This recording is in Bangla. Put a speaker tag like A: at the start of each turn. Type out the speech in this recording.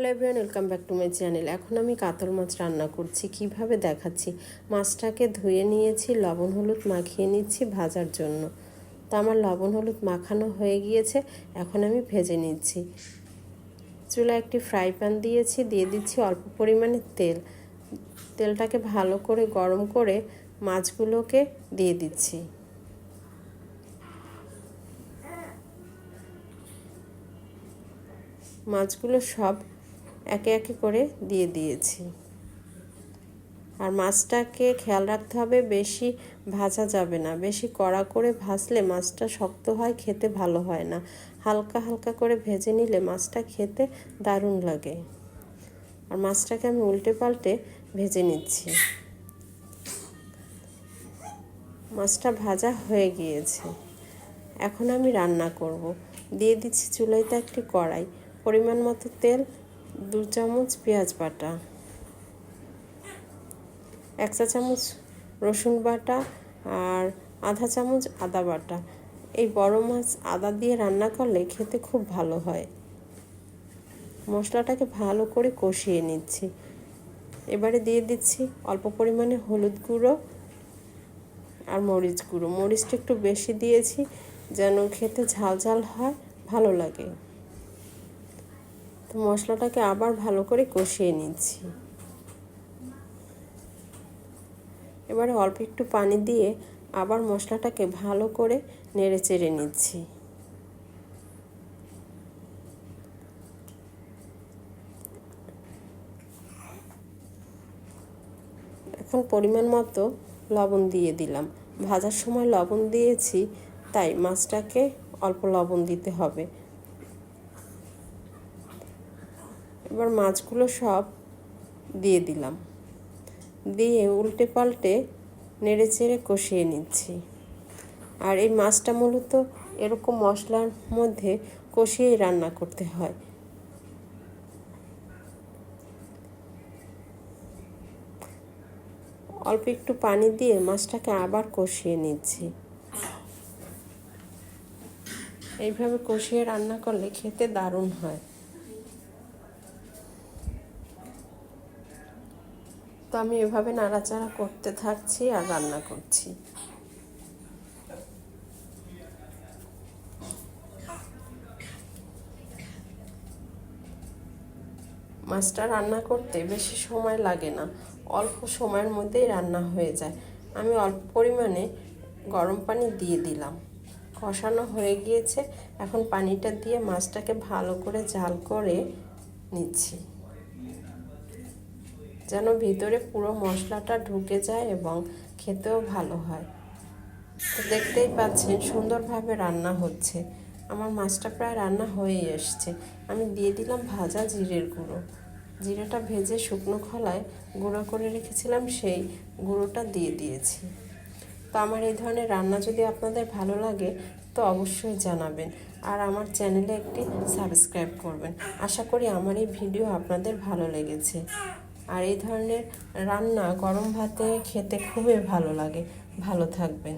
A: Hello everyone welcome back to my channel এখন আমি কাতল মাছ রান্না করছি, কীভাবে দেখাচ্ছি? মাছটাকে ধুয়ে নিয়েছি, লবণ হলুদ মাখিয়ে নিচ্ছি ভাজার জন্য। তো আমার লবণ হলুদ মাখানো হয়ে গিয়েছে, এখন আমি ভেজে নিচ্ছি। চুলা একটি ফ্রাই প্যান দিয়েছি, দিয়ে দিচ্ছি অল্প পরিমাণে তেল। তেলটাকে ভালো করে গরম করে মাছগুলোকে দিয়ে দিচ্ছি। মাছগুলো সব একে একে করে দিয়ে দিয়েছি। আর মাছটাকে খেয়াল রাখতে হবে, বেশি ভাজা যাবে না। বেশি কড়া করে ভাজলে মাছটা শক্ত হয়, খেতে ভালো হয় না। হালকা হালকা করে ভেজে নিলে মাছটা খেতে দারুণ লাগে। আর মাছটাকে আমি উল্টে পাল্টে ভেজে নিচ্ছি। মাছটা ভাজা হয়ে গিয়েছে। এখন আমি রান্না করব। দিয়ে দিচ্ছি চুলাইতে একটি কড়াই। পরিমাণ মতো তেল দু চামচ পেঁয়াজ বাটা, এক চা চামচ রসুন বাটা আর আধা চামচ আদা বাটা। এই বড় মাছ আদা দিয়ে রান্না করলে খেতে খুব ভালো হয়। মশলাটাকে ভালো করে কষিয়ে নিচ্ছি। এবারে দিয়ে দিচ্ছি অল্প পরিমাণে হলুদ গুঁড়ো আর মরিচ গুঁড়ো। মরিচটা একটু বেশি দিয়েছি যেন খেতে ঝাল ঝাল হয়, ভালো লাগে। তো মশলাটাকে আবার ভালো করে কষিয়ে নিচ্ছি। এবারে অল্প একটু পানি দিয়ে আবার মশলাটাকে ভালো করে নেড়ে চেড়ে নিচ্ছি। এখন পরিমাণ মতো লবণ দিয়ে দিলাম। ভাজার সময় লবণ দিয়েছি, তাই মাছটাকে অল্প লবণ দিতে হবে। এবার মাছগুলো সব দিয়ে দিলাম। দিয়ে উল্টে পাল্টে নেড়ে চেড়ে কষিয়ে নিচ্ছি। আর এই মাছটা মূলত এরকম মশলার মধ্যে কষিয়েই রান্না করতে হয়। অল্প একটু পানি দিয়ে মাছটাকে আবার কষিয়ে নিচ্ছি। এইভাবে কষিয়ে রান্না করলে খেতে দারুণ হয়। তো আমি এভাবে নাড়াচাড়া করতে থাকছি আর রান্না করছি। মাছটা রান্না করতে বেশি সময় লাগে না। অল্প সময়ের মধ্যেই রান্না হয়ে যায়। আমি অল্প পরিমাণে গরম পানি দিয়ে দিলাম। কষানো হয়ে গিয়েছে। এখন পানিটা দিয়ে মাছটাকে ভালো করে জাল করে নিচ্ছি। যেন ভিতরে পুরো মশলাটা ঢুকে যায় এবং খেতেও ভালো হয়। তো দেখতেই পাচ্ছেন, সুন্দরভাবে রান্না হচ্ছে। আমার মাছটা প্রায় রান্না হয়েই এসছে। আমি দিয়ে দিলাম ভাজা জিরের গুঁড়ো। জিরেটা ভেজে শুকনো খলায় গুঁড়ো করে রেখেছিলাম, সেই গুঁড়োটা দিয়ে দিয়েছি। তো আমার এই ধরনের রান্না যদি আপনাদের ভালো লাগে, তো অবশ্যই জানাবেন। আর আমার চ্যানেলে একটি সাবস্ক্রাইব করবেন। আশা করি আমার এই ভিডিও আপনাদের ভালো লেগেছে। আর এই ধরনের রান্না গরম ভাতে খেতে খুবই ভালো লাগে। ভালো থাকবেন।